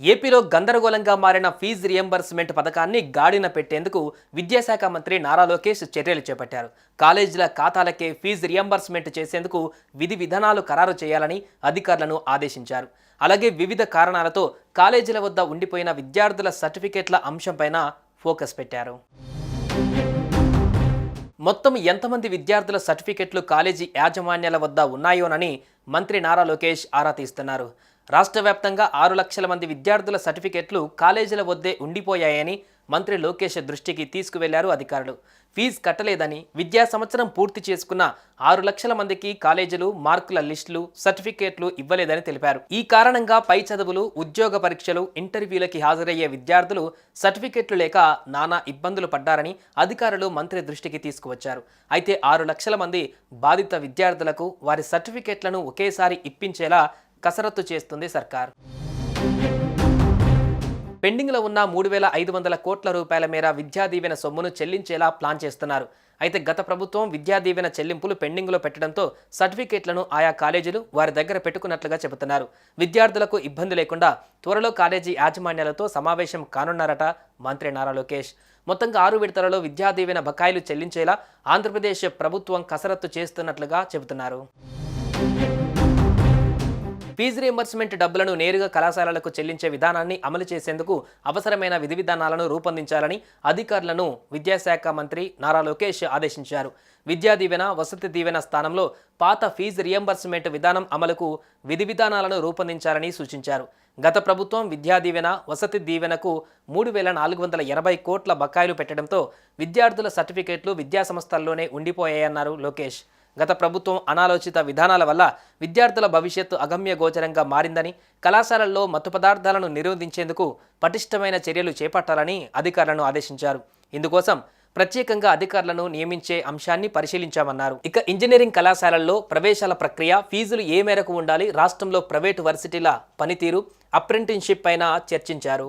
ఏపీలో గందరగోళంగా మారిన ఫీజు రియంబర్స్మెంట్ పథకాన్ని గాడిన పెట్టేందుకు విద్యాశాఖ మంత్రి నారా లోకేష్ చర్యలు చేపట్టారు. కాలేజీల ఖాతాలకే ఫీజు రియంబర్స్మెంట్ చేసేందుకు విధి విధానాలు ఖరారు చేయాలని అధికారులను ఆదేశించారు. అలాగే వివిధ కారణాలతో కాలేజీల వద్ద ఉండిపోయిన విద్యార్థుల సర్టిఫికేట్ల అంశంపైన ఫోకస్ పెట్టారు. మొత్తం ఎంతమంది విద్యార్థుల సర్టిఫికెట్లు కాలేజీ యాజమాన్యాల వద్ద ఉన్నాయోనని మంత్రి నారా లోకేష్ ఆరా తీస్తున్నారు. రాష్ట్ర వ్యాప్తంగా ఆరు లక్షల మంది విద్యార్థుల సర్టిఫికెట్లు కాలేజీల వద్దే ఉండిపోయాయని మంత్రి లోకేష్ దృష్టికి తీసుకువెళ్ళారు అధికారులు. ఫీజు కట్టలేదని విద్యా సంవత్సరం పూర్తి చేసుకున్న ఆరు లక్షల మందికి కాలేజీలు మార్కుల లిస్టులు సర్టిఫికేట్లు ఇవ్వలేదని తెలిపారు. ఈ కారణంగా పై చదువులు ఉద్యోగ పరీక్షలు ఇంటర్వ్యూలకి హాజరయ్యే విద్యార్థులు సర్టిఫికేట్లు లేక నానా ఇబ్బందులు పడ్డారని అధికారులు మంత్రి దృష్టికి తీసుకువచ్చారు. అయితే ఆరు లక్షల మంది బాధిత విద్యార్థులకు వారి సర్టిఫికేట్లను ఒకేసారి ఇప్పించేలా కసరత్తు చేస్తుంది సర్కార్. పెండింగ్లో ఉన్న మూడు వేల ఐదు వందల కోట్ల రూపాయల మేర విద్యా దీవెన సొమ్మును చెల్లించేలా ప్లాన్ చేస్తున్నారు. అయితే గత ప్రభుత్వం విద్యా దీవెన చెల్లింపులు పెండింగ్లో పెట్టడంతో సర్టిఫికేట్లను ఆయా కాలేజీలు వారి దగ్గర పెట్టుకున్నట్లుగా చెబుతున్నారు. విద్యార్థులకు ఇబ్బంది లేకుండా త్వరలో కాలేజీ యాజమాన్యాలతో సమావేశం కానున్నారట మంత్రి నారా లోకేష్. మొత్తంగా ఆరు విడతలలో విద్యా దీవెన బకాయిలు చెల్లించేలా ఆంధ్రప్రదేశ్ ప్రభుత్వం కసరత్తు చేస్తున్నట్లుగా చెబుతున్నారు. ఫీజు రియంబర్స్మెంట్ డబ్బులను నేరుగా కళాశాలలకు చెల్లించే విధానాన్ని అమలు చేసేందుకు అవసరమైన విధి విధానాలను రూపొందించాలని అధికారులను విద్యాశాఖ మంత్రి నారా లోకేష్ ఆదేశించారు. విద్యా దీవెన వసతి దీవెన స్థానంలో పాత ఫీజు రియంబర్స్మెంట్ విధానం అమలుకు విధి విధానాలను రూపొందించాలని సూచించారు. గత ప్రభుత్వం విద్యా దీవెన వసతి దీవెనకు మూడు వేల నాలుగు వందల ఎనభై కోట్ల బకాయిలు పెట్టడంతో విద్యార్థుల సర్టిఫికేట్లు విద్యాసంస్థల్లోనే ఉండిపోయాయన్నారు లోకేష్. గత ప్రభుత్వం అనాలోచిత విధానాల వల్ల విద్యార్థుల భవిష్యత్తు అగమ్య గోచరంగా మారిందని కళాశాలల్లో మత్తు పదార్థాలను నిరోధించేందుకు పటిష్టమైన చర్యలు చేపట్టాలని అధికారులను ఆదేశించారు. ఇందుకోసం ప్రత్యేకంగా అధికారులను నియమించే అంశాన్ని పరిశీలించామన్నారు. ఇక ఇంజనీరింగ్ కళాశాలల్లో ప్రవేశాల ప్రక్రియ ఫీజులు ఏ మేరకు ఉండాలి రాష్ట్రంలో ప్రైవేటు వర్సిటీల పనితీరు అప్రెంటిన్షిప్ పైన చర్చించారు.